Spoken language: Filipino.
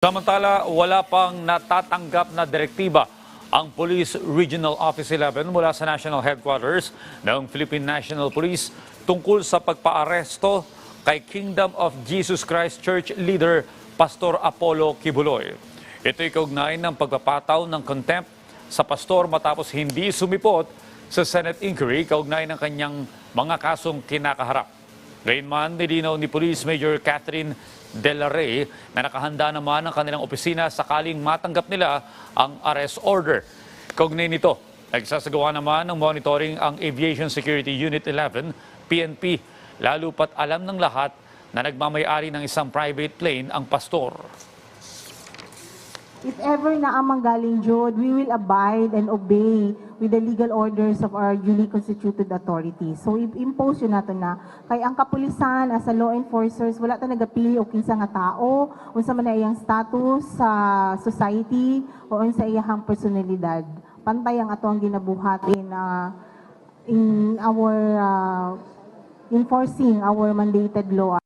Samantala, wala pang natatanggap na direktiba ang Police Regional Office 11 mula sa National Headquarters ng Philippine National Police tungkol sa pagpaaresto kay Kingdom of Jesus Christ Church leader Pastor Apollo Kibuloy. Ito'y kaugnay ng pagpapataw ng contempt sa pastor matapos hindi sumipot sa Senate inquiry kaugnay ng kanyang mga kasong kinakaharap. Gayunman, nilinaw ni Police Major Catherine De La Rey na nakahanda naman ang kanilang opisina sakaling matanggap nila ang arrest order. Kaugnay nito, nagsasagawa naman ng monitoring ang Aviation Security Unit 11, PNP, lalo pat alam ng lahat na nagmamayari ng isang private plane ang pastor. If ever na ang manggaling jud, we will abide and obey with the legal orders of our duly constituted authorities. So i-impose yun nato na kay ang kapulisan as a law enforcers wala ta nagapili og kinsa nga tao, unsa man na status sa society o unsa iyang personalidad. Pantay ang ato ang ginabuhat in uh, in our uh, enforcing our mandated law